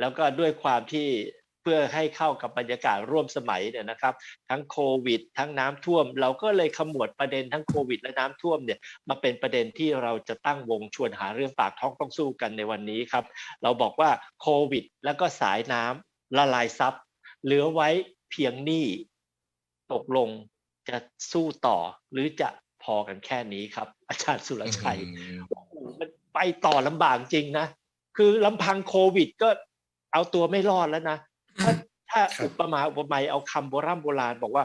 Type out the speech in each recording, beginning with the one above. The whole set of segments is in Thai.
แล้วก็ด้วยความที่เพื่อให้เข้ากับบรรยากาศร่วมสมัยเนี่ยนะครับ ทั้งโควิด ทั้งน้ำท่วม เราก็เลยขมวดประเด็นทั้งโควิด และน้ำท่วมเนี่ยมาเป็นประเด็นที่เราจะตั้งวงชวนหาเรื่องปากท้องต้องสู้กันในวันนี้ครับ เราบอกว่าโควิด แล้วก็สายน้ำละลายซับเหลือไว้เพียงหนี้ตกลงจะสู้ต่อหรือจะพอกันแค่นี้ครับ อาจารย์สุรชัยอืมโอ้โหมันไปต่อลำบากจริงนะ คือลำพังโควิดก็ เอาตัวไม่รอดแล้วนะถ้าถ้าครับอุปมาอุปไมยเอาคำโบราณโบราณบอกว่า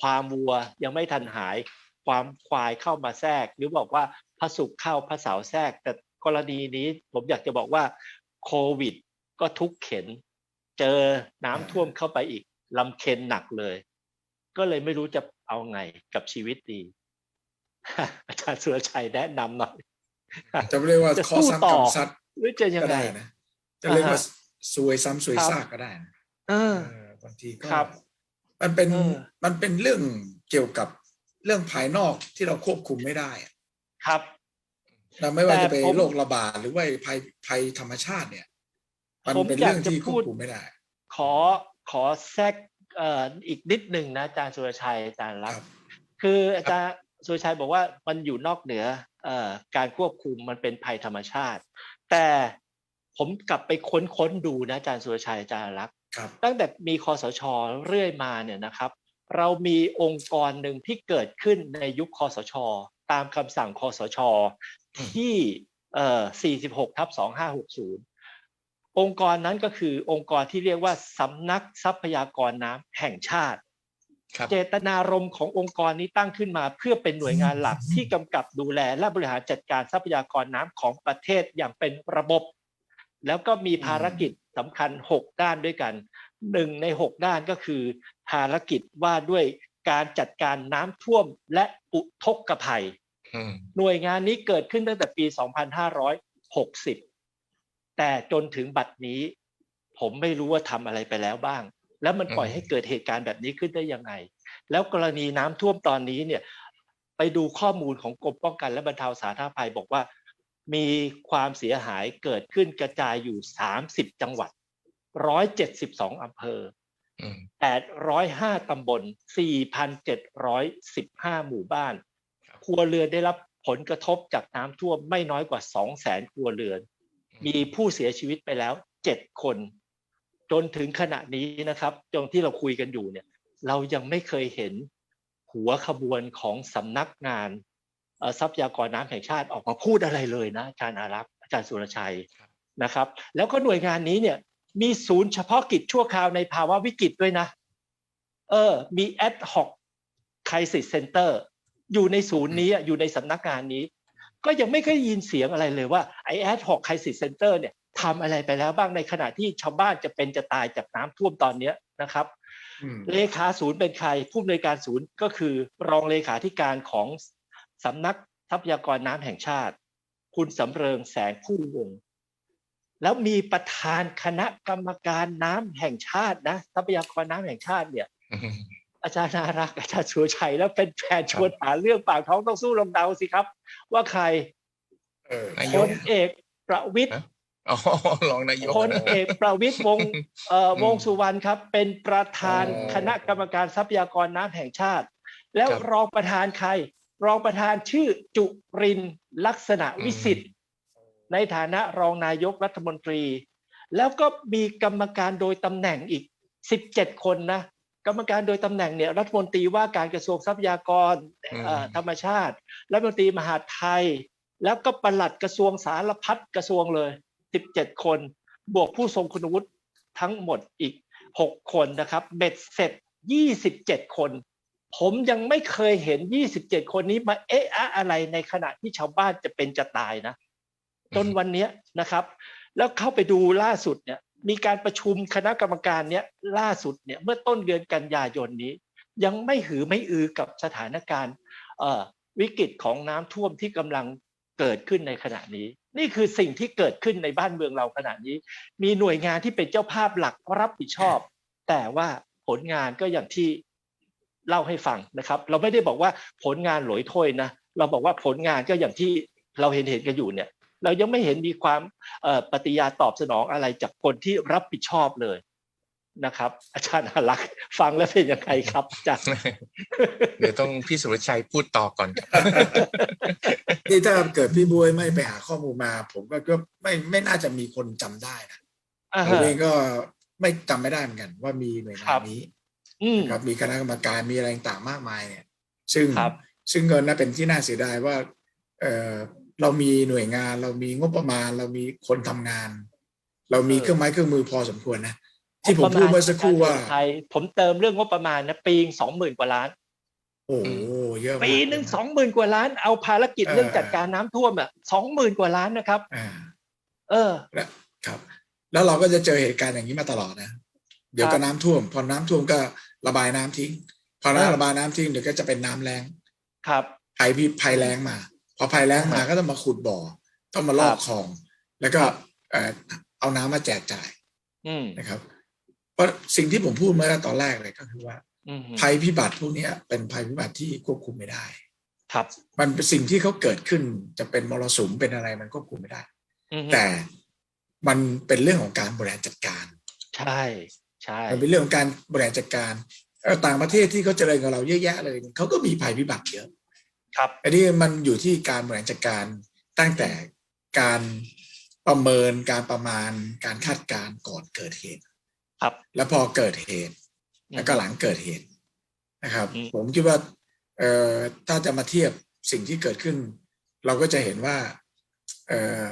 ความวัวยังไม่ทันหาย ความควายเข้ามาแทรก หรือบอกว่าพระสุขเข้าพระเสาแทรก แต่กรณีนี้ผมอยากจะบอกว่าโควิด ก็ทุกข์เข็น เจอน้ำท่วมเข้าไปอีกลำเค็นหนักเลย ก็เลยไม่รู้จะเอาไงกับชีวิตดี อาจารย์สุรชัยแนะนำหน่อยจะเรียกว่าจะข้อสู้ซ้ำต่กรอรมซัดหรือจะยังก็ไงได้นะจะเรียกว่าอ่าฮะ ซวยซ้ำซวยครับซากก็ได้นะเออเออบางทีก็ครับมันเป็นเออมันเป็นเรื่องเกี่ยวกับเรื่องภายนอกที่เราควบคุมไม่ได้อะครับนะไม่ว่าแต่จะเป็นผมโรคระบาดหรือว่าภัยภัยธรรมชาติเนี่ย มันผมเป็นอยากเรื่องจะที่คพูวบดคุมไม่ได้ ขอขอแทรกเอ่ออีกนิดหนึ่งนะอาจารย์สุรชัยอาจารย์รักครับคืออาจารย์สุรชัยบอกว่ามันอยู่นอกเหนือเอ่อการควบคุมมันเป็นภัยธรรมชาติ แต่ ผมกลับไปค้นค้นดูนะอาจารย์สุรชัยอาจารย์รักครับตั้งแต่มีคอสชเรื่อยมาเนี่ยนะครับ เรามีองค์กรหนึ่งที่เกิดขึ้นในยุคคอสช ตามคำสั่งคอสช ที่เอ่อ46ทับ2560 องค์กรนั้นก็คือองค์กรที่เรียกว่าสำนักทรัพยากรน้ำแห่งชาติครับเจตนารมณ์ขององค์กรนี้ตั้งขึ้นมาเพื่อเป็นหน่วยงานหลักที่กำกับดูแลและบริหารจัดการทรัพยากรน้ำของประเทศอย่างเป็นระบบ แล้วก็มีภารกิจสำคัญ 6 ด้านด้วยกันหนึ่งใน 6 ด้านก็คือ ภารกิจว่าด้วยการจัดการน้ำท่วมและอุทกภัยอืมหน่วยงานนี้เกิดขึ้นตั้งแต่ปี 2560 แต่จนถึงบัดนี้ ผมไม่รู้ว่าทำอะไรไปแล้วบ้าง แล้วมันปล่อยให้เกิดเหตุการณ์แบบนี้ขึ้นได้ยังไง แล้วกรณีน้ำท่วมตอนนี้เนี่ย ไปดูข้อมูลของกรมป้องกันและบรรเทาสาธารณภัยบอกว่า มีความเสียหายเกิดขึ้นกระจายอยู่ 30 จังหวัด 172 อำเภออืม805 ตำบล 4,715 หมู่บ้านครับครัวเรือนได้รับผลกระทบจากน้ำท่วมไม่น้อยกว่า 200,000 ครัวเรือน มีผู้เสียชีวิตไปแล้ว 7 คน จนถึงขณะนี้นะครับจนที่เราคุยกันอยู่เนี่ย เรายังไม่เคยเห็นหัวขบวนของสำนักงานเอ่อ ทรัพยากรน้ำแห่งชาติออกมาพูดอะไรเลยนะอาจารย์อารักษ์อาจารย์สุรชัยครับนะครับ แล้วก็หน่วยงานนี้เนี่ยมีศูนย์เฉพาะกิจชั่วคราวในภาวะวิกฤตด้วยนะ เออ มี ad hoc crisis center อยู่ในศูนย์นี้อะอยู่ในสำนักงานนี้ ก็ยังไม่เคยยินเสียงอะไรเลยว่าไอ้ ad hoc crisis center เนี่ยทำอะไรไปแล้วบ้างในขณะที่ชาวบ้านจะเป็นจะตายจากน้ำท่วมตอนเนี้ยนะครับอืมเลขาศูนย์เป็นใครผู้อำนวยการศูนย์ก็คือรองเลขาธิการของ สำนักทรัพยากรน้ำแห่งชาติ คุณสำเริงแสงผู้วงศ์แล้วมีประธานคณะกรรมการน้ำแห่งชาตินะ ทรัพยากรน้ำแห่งชาติเนี่ยอืมอาจารย์นารักษ์อาจารย์สุรชัยแล้วเป็นแฟนชวนหาเรื่องปากท้องต้องสู้ลองเดาสิครับ ว่าใครเออนายพกลเอกประวิตยอ๋อรองนายกพลเอกประวิตยวงศ์เอ่ออืมวงศ์สุวรรณครับ เป็นประธานอ๋อคณะกรรมการทรัพยากรน้ำแห่งชาติ แล้วครับรองประธานใคร รองประธานชื่อจุรินทร์ลักษณะวิสิทธิ์ในฐานะรองนายกรัฐมนตรี แล้วก็มีกรรมการโดยตำแหน่งอีก 17 คนนะกรรมการโดยตำแหน่งเนี่ยรัฐมนตรีว่าการกระทรวงทรัพยากรเอ่อธรรมชาติ รัฐมนตรีมหาดไทย แล้วก็ปลัดกระทรวงสารพัดกระทรวงเลย 17 คน บวกผู้ทรงคุณวุฒิทั้งหมดอีก 6 คนนะครับเบ็ดเสร็จ 27 คน ผมยังไม่เคยเห็น 27 คนนี้มาเอ๊ะอะอะไรในขณะที่ชาวบ้านจะเป็นจะตายนะจนวันนี้นะครับ แล้วเข้าไปดูล่าสุดเนี่ย มีการประชุมคณะกรรมการเนี้ยล่าสุดเนี่ยเมื่อต้นเดือนกันยายนนี้ ยังไม่หือไม่อือกับสถานการณ์วิกฤตของน้ำท่วมที่กำลังเกิดขึ้นในขณะนี้ นี่คือสิ่งที่เกิดขึ้นในบ้านเมืองเราขณะนี้ มีหน่วยงานที่เป็นเจ้าภาพหลักรับผิดชอบ แต่ว่าผลงานก็อย่างที่ เล่าให้ฟังนะครับ เราไม่ได้บอกว่าผลงานหลอยถ้วยนะ เราบอกว่าผลงานก็อย่างที่เราเห็นเห็นกันอยู่เนี่ย เรายังไม่เห็นมีความเอ่อปฏิญาณตอบสนองอะไรจากคนที่รับผิดชอบเลยนะครับ อาจารย์อารักษ์ฟังแล้วเป็นยังไงครับอาจารย์เดี๋ยวต้องพี่สุรชัยพูดต่อก่อนครับนี่ถ้าเกิดพี่บวยไม่ไปหาข้อมูลมา ผมก็ก็ไม่ไม่น่าจะมีคนจำได้นะอ่าผมฮะเองก็ไม่จำไม่ได้เหมือนกัน ว่ามีหน่วยงาครันบนี้อืม นะครับมีคณะกรรมการมีอะไรต่างๆมากมายเนี่ย ซึ่งครับซึ่งก็น่าเป็นที่น่าเสียดายว่าเออเรามีหน่วยงานเรามีงบประมาณ เรามีคนทำงาน เรามีเออเครื่องไม้เครื่องมือพอสมควรนะที่ผมพูดเมื่อสักครู่ว่าไทยผมเติมเรื่องงบประมาณนะปีสองหมื่นกว่าล้าน โอ้โหเยอะมากปีหนึ่งสองหมื่นกว่าล้านเอาภารกิจเออเรื่องจัดการน้ำท่วมอะสองหมื่นกว่าล้านนะครับอ่าเออและครับ แล้วเราก็จะเจอเหตุการณ์อย่างนี้มาตลอดนะ เดี๋ยวครัก็บน้ำท่วม พอน้ำท่วมก็ระบายน้ำทิ้ง พอครับน้ำระบายน้ำทิ้งเดี๋ยวก็จะเป็นน้ำแรงครับภัยพิภัยแรงมา พอภัยแรงมาครับก็ต้องมาขุดบ่อ ต้องมาลอครักบคลอง แล้วก็ครับเอ่อเอาน้ำมาแจกจ่ายอืมนะครับ เพราะสิ่งที่ผมพูดเมื่อตอนแรกเลยก็คือว่าอืมภัยพิบัติพวกเนี้ยเป็นภัยพิบัติที่ควบคุมไม่ได้ ครับ มันเป็นสิ่งที่เขาเกิดขึ้นจะเป็นมรสุมเป็นอะไรมันควบคุมไม่ได้อืมแต่มันเป็นเรื่องของการบริหารจัดการ ใช่ ใช่มันเป็นเรื่องของการบริหารจัดการเอ่อต่างประเทศที่เขาเจริญกับเราเยอะแยะเลยเขาก็มีภัยพิบัติเยอะ ครับ อันนี้มันอยู่ที่การบริหารจัดการตั้งแต่การประเมินการประมาณการคาดการณ์ก่อนเกิดเหตุ ครับ แล้วพอเกิดเหตุอืมแล้วก็หลังเกิดเหตุนะครับอืมผมคิดว่าเอ่อถ้าจะมาเทียบสิ่งที่เกิดขึ้น เราก็จะเห็นว่าเอ่อ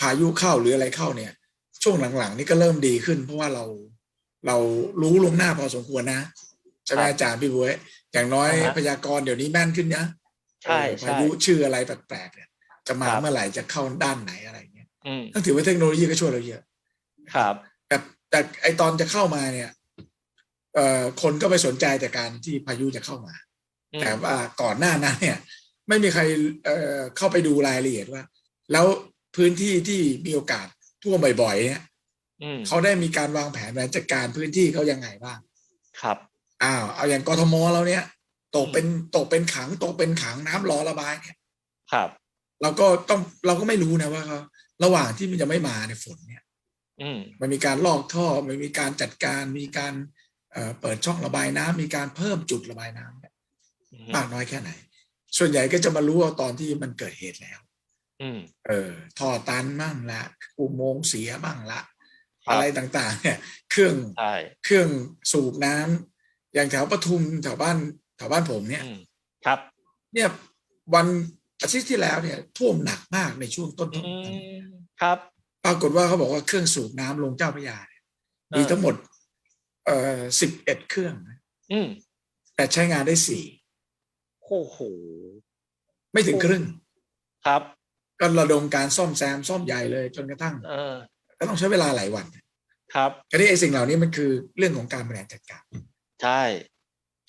พายุเข้าหรืออะไรเข้าเนี่ย ช่วงหลังๆ นี่ก็เริ่มดีขึ้น เพราะว่าเรา เรารู้ลวงหน้าพอสมควรนะใช่ไหมครับอาจารย์พี่บวยอย่างน้อยอ่าฮะพยากรณ์เดี๋ยวนี้แม่นขึ้นนะใช่เออใช่พายุชื่ออะไรแปลกๆเนี่ยจะมาครับเมื่อไหร่จะเข้าด้านไหนอะไรเงี้ยอืมต้องถือว่าเทคโนโลยีก็ช่วยเราเยอะครับแต่แต่ไอตอนจะเข้ามาเนี่ย เอ่อคนก็ไปสนใจแต่การที่พายุจะเข้ามาอืมแต่ว่าก่อนหน้านั้นเนี่ย ไม่มีใครเอ่อเข้าไปดูรายละเอียดว่า แล้วพื้นที่ที่มีโอกาสท่วมบ่อยๆเนี่ยอืม เขาได้มีการวางแผนบริหารจัดการพื้นที่เขายังไงบ้าง ครับ อ้าว เอาอย่างกทมเราเนี่ย ตกเป็นตกเป็นขังตกเป็นขังน้ำรอระบายเนี่ย ครับ เราก็ต้องเราก็ไม่รู้นะว่าเขาระหว่างที่มันจะไม่มาในยฝนเนี่ย อืมมันมีการลอกท่อ มันมีการจัดการ มีการเอ่อเปิดช่องระบายน้ำมีการเพิ่มจุดระบายน้ำเนี่ยอืมมากน้อยแค่ไหน ส่วนใหญ่ก็จะมารู้เอาตอนที่มันเกิดเหตุแล้วอืมเออท่อตันบ้างละอุโมงค์เสียบ้างละครับ อะไรต่างๆ เนี่ย เครื่องใช่เครื่องสูบน้ำอย่างแถวปทุมแถวบ้านแถวบ้านผมเนี่ยอืมครับ เนี่ยวันอาทิตย์ที่แล้วเนี่ย ท่วมหนักมากในช่วงต้นอืๆมครับ ปรากฏว่าเขาบอกว่าเครื่องสูบน้ำลงเจ้าพระยาเนี่ยมีเออทั้งหมด เอ่อสิบเอ็ดเครื่องนะอืมแต่ใช้งานได้สี่โอ้โห ไม่ถึงครึ่ง ครับ ก็ระดมการซ่อมแซมซ่อมใหญ่เลยจนกระทั่ง เออก็ต้องใช้เวลาหลายวัน ครับทีนี้ไอ้สิ่งเหล่านี้มันคือเรื่องของการบริหารจัดการ ใช่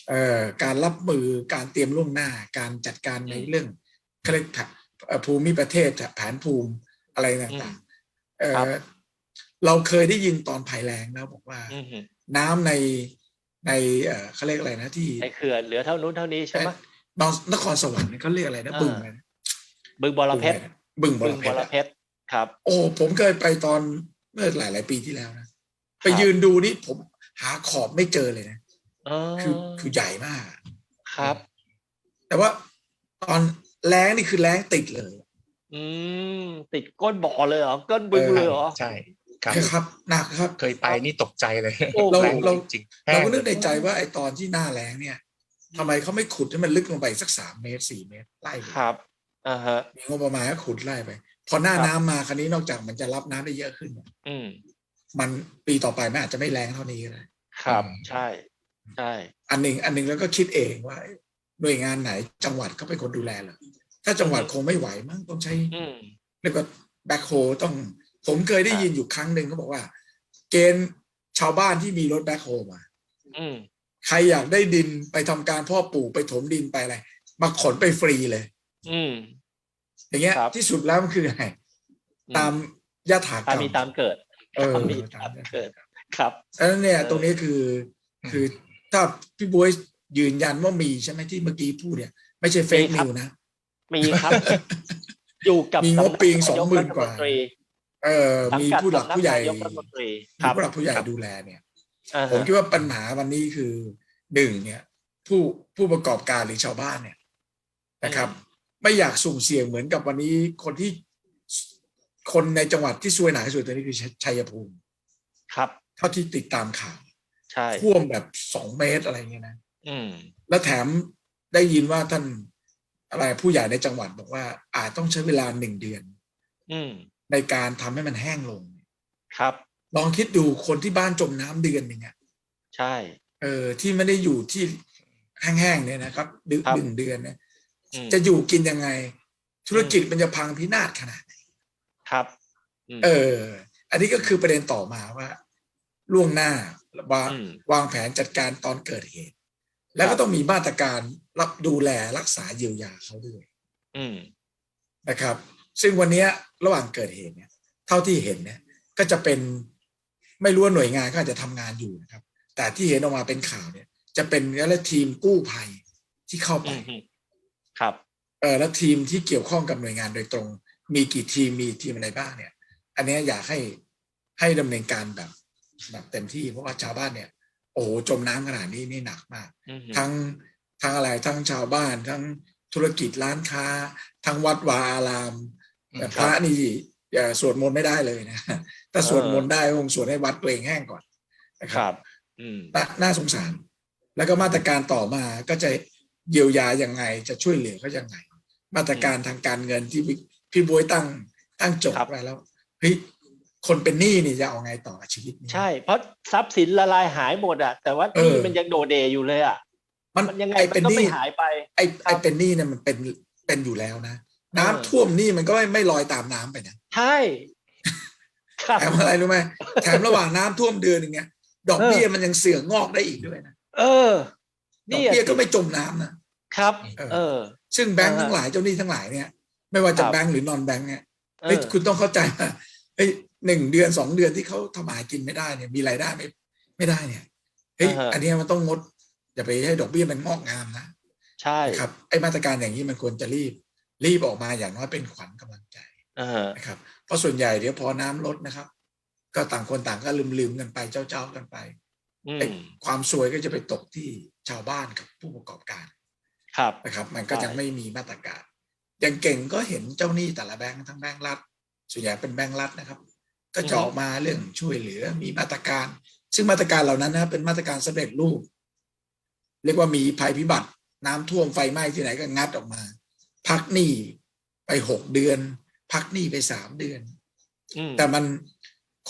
เอ่อการรับมือการเตรียมล่วงหน้า การจัดการในอืมเรื่องเขาเรียกแผนเอ่อภูมิประเทศแผนภูมิอะไรอืต่างมๆเอ่อครับเราเคยได้ยินตอนภัยแรงนะบอกว่าอืมน้ำในในเอ่อเขาเรียกอะไรนะที่ไอ้เขื่อนเหลือเท่านู้นเท่านี้ใช่ไหมนอนนครสวรรค์เขาเรียกอะไรนะอ่าบึงอะไรนะบึงบรเพชรบึงบบึรงเพบชรรเพชรครับ โอ้ผมเคยไปตอน เมื่อหลายหลายๆปีที่แล้วนะไปครับยืนดูนี่ผมหาขอบไม่เจอเลยนะเออคือคือใหญ่มากครับ แต่ว่าตอนแรงนี่คือแรงติดเลย อืมติดก้นบ่อเลยเหรอก้นบึงเออเลยเหรอใช่ครับครับหนักครับ เคยไปนี่ตกใจเลยโอ้เราแรงเราจริงๆเราก็นึกแห้ในงใจว่าไอ้ตอนที่หน้าแรงเนี่ยทำไมเขาไม่ขุดให้มันลึกลงไปอีกสักสามเมตรสี่เมตรไล่ไปครับอ่าฮะมีงบประมาณก็ขุดไล่ไป พอหน้าครับน้ำมาคันนี้นอกจากมันจะรับน้ำได้เยอะขึ้นเนี่ยอืมมันปีต่อไปมันอาจจะไม่แรงเท่านี้ก็ได้ครับใช่ใช่อันหนึ่งอันหนึ่งแล้วก็คิดเองว่าหน่วยงานไหนจังหวัดเขาเป็นคนดูแลเหรอถ้าจังหวัดคงไม่ไหวมั้งต้องใช้อืมเรียกว่าแบ็คโฮต้องผมเคยได้ยินอยู่ครั้งหนึ่งเขาบอกว่า เกณฑ์ชาวบ้านที่มีรถแบ็คโฮมาอืมใครอยากได้ดินไปทำการเพ่อปลูกไปถมดินไปอะไรมาขนไปฟรีเลย อืม อย่างเงี้ย ครับ ที่สุดแล้วมันคือไงตามยถากรตามรมมีตามเกิดเออตามมีตามเกิดครับดังนั้นเนี่ย เออ ตรงนี้คือ คือถ้าพี่บวยยืนยันว่ามีใช่ไหมที่เมื่อกี้พูดเนี่ย ไม่ใช่เฟกมีครันิบวนะ มีครับ อยู่กับมีงบปีงสำนั20,000นยรัฐกว่ามนตรีเออสังมีกัดผู้หลักสำนัผู้ใหญ่นายกรัฐมนตรีคมีรับผู้หลักผู้ใหญ่ครับดูแลเนี่ย อ่าผมฮะคิดว่าปัญหาวันนี้คือหนึ่งเนี่ย ผู้ผู้ประกอบการหรือชาวบ้านเนี่ยนะครับ ไม่อยากสุ่มเสี่ยงเหมือนกับวันนี้คนที่คนในจังหวัดที่ซวยหนักที่สุดตอนนี้คือชัยภูมิครับ เท่าที่ติดตามข่าวใช่ท่วมแบบสองเมตรอะไรเงี้ยนะอืม แล้วแถมได้ยินว่าท่านอะไรผู้ใหญ่ในจังหวัดบอกว่า อาจต้องใช้เวลาหนึ่งเดือน อืม ในการทำให้มันแห้งลง ครับ ลองคิดดูคนที่บ้านจมน้ำเดือนหนึ่งอะใช่ เออที่ไม่ได้อยู่ที่แห้งๆเนี่ยนะครับดึครับหนึ่งเดือนเนี่ยอืม จะอยู่กินยังไง ธุรกิจมันจะพังพินาศขนาดไหนครับอืมเออ อันนี้ก็คือประเด็นต่อมาว่า ล่วงหน้าวางอืมวางแผนจัดการตอนเกิดเหตุ แล้วครัก็บต้องมีมาตรการรับดูแลรักษาเยียวยาเขาด้วยอืมนะครับ ซึ่งวันเนี้ยระหว่างเกิดเหตุเนี่ย เท่าที่เห็นเนี่ย ก็จะเป็นไม่รู้ว่าหน่วยงานก็อาจจะทำงานอยู่นะครับ แต่ที่เห็นออกมาเป็นข่าวเนี่ย จะเป็นแล้วทีมกู้ภัยที่เข้าไปอืม ครับเออแล้วทีมที่เกี่ยวข้องกับหน่วยงานโดยตรง มีกี่ทีมมีทีมอะไรบ้างเนี่ย อันเนี้ยอยากให้ให้ดำเนินการแบบแบบเต็มที่เพราะว่าชาวบ้านเนี่ย โอ้โหจมน้ำขนาดนี้นี่หนักมากอืมทั้งทั้งอะไรทั้งชาวบ้าน ทั้งธุรกิจร้านค้า ทั้งวัดวาอารามอืมแต่พระนี่อย่าสวดมนต์ไม่ได้เลยนะถ้าสวดมนต์ได้คงสวดให้วัดตัวเองแห้งก่อนนะคครัรับบอืมนาน่าสงสาร แล้วก็มาตรการต่อมาก็จะ เยียวยายังไง จะช่วยเหลือเขายังไง มาตรการทางการเงินที่พี่พี่บวยตั้งตั้งโจทครัย์บไว้แล้วเฮ้ยคนเป็นหนี้นี่จะเอาไงต่อกับชีวิตนี้ใช่ เพราะทรัพย์สินละลายหายหมดอะแต่ว่าเออนี่มันยังโดเดอยู่เลยอะมันมันยังไงไอ้มัเป็นนก็หไม่นี้หายไปไอ้ครัไอ้บเป็นหนี้เนี่ยมันเป็นเป็นอยู่แล้วนะน้ำเออท่วมหนี้มันก็ไม่ไม่ลอยตามน้ำไปนะใช่ครับแถมอะไรรู้ไหมแถมระหว่างน้ำท่วมเดือนหนึ่งเนี่ยดอกเบี้ยเออมันยังเสื่องอกได้อีกด้วยนะเออ ดอกนี่อะเบี้ยก็สิไม่จมน้ำนะครับเออเออ ซึ่งแบงก์อ่าฮะทั้งหลายเจ้าหนี้ทั้งหลายเนี่ย ไม่ว่าจะครับแบงก์หรือนอนแบงก์เนี่ยเอเฮ้ยอคุณต้องเข้าใจว่าเฮ้ยหนึ่งเดือนสองเดือนที่เขาทำมาหากินไม่ได้เนี่ย มีรายได้ไม่ไม่ได้เนี่ยเฮ้ยอ่าฮะอันเนี้ยมันต้องงดอย่าไปให้ดอกเบี้ยมันงอกงามนะใช่นะครับไอ้มาตรการอย่างนี้มันควรจะรีบ รีบออกมาอย่างน้อยเป็นขวัญกำลังใจเออนะครับเพราะส่วนใหญ่เดี๋ยวพอน้ำลดนะครับ ก็ต่างคนต่างก็ลืมลืมๆกันไปเจ้าเจ้าๆกันไปอืไอ้มความซวยก็จะไปตกที่ ชาวบ้านกับผู้ประกอบการครับนะครับ มันก็ใช่ยังไม่มีมาตรการอย่างเก่งก็เห็นเจ้าหนี้แต่ละแบงค์ทั้งแบงค์รัฐส่วนใหญ่เป็นแบงค์รัฐนะครับ ก็จะออกมาเรื่องช่วยเหลือมีมาตรการ ซึ่งมาตรการเหล่านั้นนะเป็นมาตรการสำเร็จรูป เรียกว่ามีภัยพิบัติ น้ำท่วมไฟไหม้ที่ไหนก็งัดออกมา พักหนี้ไปหกเดือน พักหนี้ไปสามเดือนอืมแต่มัน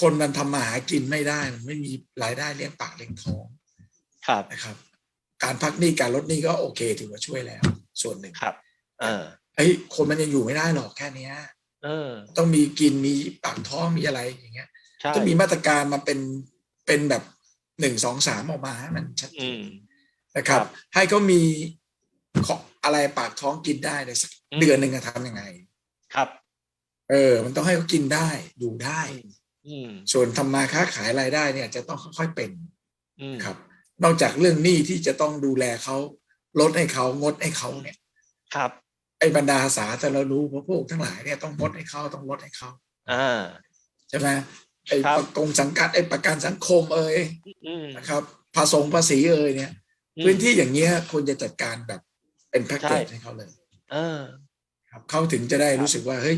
คนมันทำมาหากินไม่ได้ มันไม่มีรายได้เลี้ยงปากเลี้ยงท้องครับนะครับ การพักหนี้การลดหนี้ก็โอเคถือว่าช่วยแล้ว ส่วนหนึ่งครับเออเฮ้ยคนมันยังอยู่ไม่ได้หรอกแค่เนี้ยเออ ต้องมีกินมีปากท้องมีอะไรอย่างเงี้ยใช่ต้องมีมาตรการมาเป็นเป็นแบบหนึ่งสองสามออกมาให้มันชัดเจอืนมนะครับครับ ให้เขามีของอะไรปากท้องกินได้ในสักอืมเดือนหนึ่งอะทำยังไง ครับ เออ มันต้องให้เขากินได้อยู่ได้อืมส่วนทำมาค้าขายรายได้เนี่ย จะต้องค่อยๆเป็นอืมครับ นอกจากเรื่องหนี้ที่จะต้องดูแลเขาลดให้เขางดให้เขาเนี่ย ครับ ไอ้บรรดาสาธารณรูปพวกทั้งหลายเนี่ยต้องงดให้เขาต้องลดให้เขาอ่าใช่ไหมไอ้ครับประกงสังกัดไอ้ประกันสังคมเอ่ยอืมนะครับภาษงภาษีเอ่ยเนี่ย พื้นที่อย่างเงี้ยควรจะจัดการแบบเป็นแพ็กเกจใช่ให้เขาเลย เออ ครับเขาถึงจะได้รู้สึกว่าเฮ้ย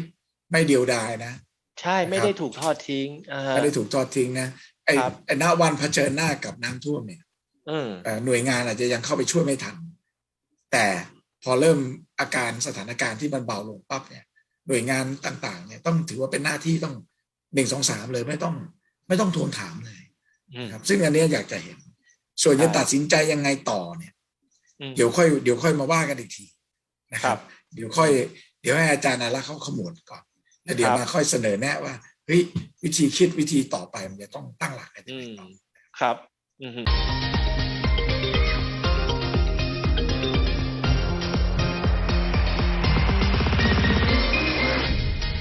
ไม่เดียวดายนะ ใช่ไม่ได้ถูกทอดทิ้งอ่าไม่ได้ถูกทอดทิ้งนะไอ้ครับไอ้ณวันเผชิญหน้ากับน้ำท่วมเนี่ยอืมเอ่อ หน่วยงานอาจจะยังเข้าไปช่วยไม่ทัน แต่พอเริ่มอาการสถานการณ์ที่มันเบาลงปั๊บเนี่ย หน่วยงานต่าง ๆ เนี่ยต้องถือว่าเป็นหน้าที่ต้องหนึ่งสองสามเลยไม่ต้อง ไม่ต้องทวงถามเลยอืมครับ ซึ่งอันเนี้ยอยากจะเห็น ส่วนจะใช่ตัดสินใจยังไงต่อเนี่ยอืมเดี๋ยวค่อยเดี๋ยวค่อยมาว่ากันอีกทีนะคครัรับบเดี๋ยวค่อย เดี๋ยวให้อาจารย์อารักษ์เขาขมวดก่อนแล้วเดี๋ยวครับมาค่อยเสนอแนะว่าเฮ้ยวิธีคิดวิธีต่อไปมันจะต้องตั้งหลักกันยัอืงไงมต่อครับ อืม